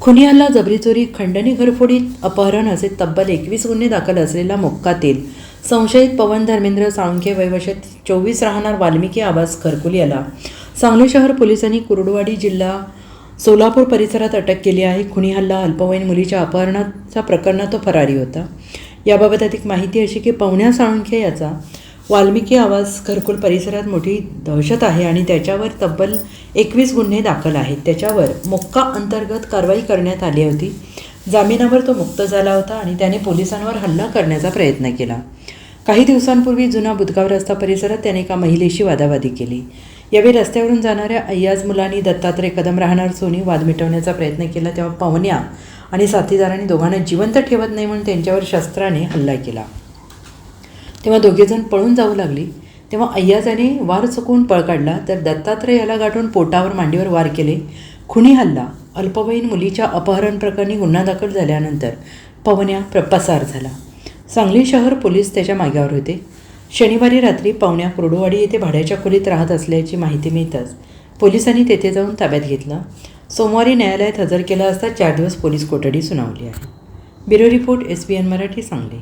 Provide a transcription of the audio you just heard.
खुनी हल्ला जबरी चोरी खंडणी घरफोडीत अपहरण असे तब्बल एकवीस गुन्हे दाखल असलेला मोक्कातील संशयित पवन धर्मेंद्र साळुंखे वयवर्ष चोवीस राहणार वाल्मिकी आवास खरकुल याला. सांगली शहर पोलिसांनी कुरुडवाडी जिल्हा सोलापूर परिसरात अटक केली आहे. खुनी हल्ला अल्पवयीन मुलीच्या अपहरणाच्या प्रकरणात तो फरारी होता. याबाबत अधिक माहिती अशी की पवन्या साळुंखे याचा वाल्मिकी आवास घरकुल परिसरात मोठी दहशत आहे आणि त्याच्यावर तब्बल एकवीस गुन्हे दाखल आहेत. त्याच्यावर मोक्का अंतर्गत कारवाई करण्यात आली होती. जामिनावर तो मुक्त झाला होता आणि त्याने पोलिसांवर हल्ला करण्याचा प्रयत्न केला. काही दिवसांपूर्वी जुना बुदगाव रस्ता परिसरात त्याने एका महिलेशी वादावादी केली. यावेळी रस्त्यावरून जाणाऱ्या अय्याज मुलांनी दत्तात्रय कदम राहणार सोनी वाद मिटवण्याचा प्रयत्न केला. तेव्हा पवन्या आणि साथीदारांनी दोघांना जिवंत ठेवत नाही म्हणून त्यांच्यावर शस्त्राने हल्ला केला. तेव्हा दोघेजण पळून जाऊ लागली. तेव्हा अय्याजाने वार चुकवून पळ काढला तर दत्तात्रय याला गाठून पोटावर मांडीवर वार केले. खुनी हल्ला अल्पवयीन मुलीच्या अपहरण प्रकरणी गुन्हा दाखल झाल्यानंतर पवन्या प्रपसार झाला. सांगली शहर पोलीस त्याच्या माग्यावर होते. शनिवारी रात्री पवण्या कुर्डुवाडी येथे भाड्याच्या खोलीत राहत असल्याची माहिती मिळताच पोलिसांनी तेथे जाऊन ताब्यात घेतलं. सोमवारी न्यायालयात हजर केला असता चार दिवस पोलीस कोठडी सुनावली आहे. Bureau report S B N Marathi Sangli.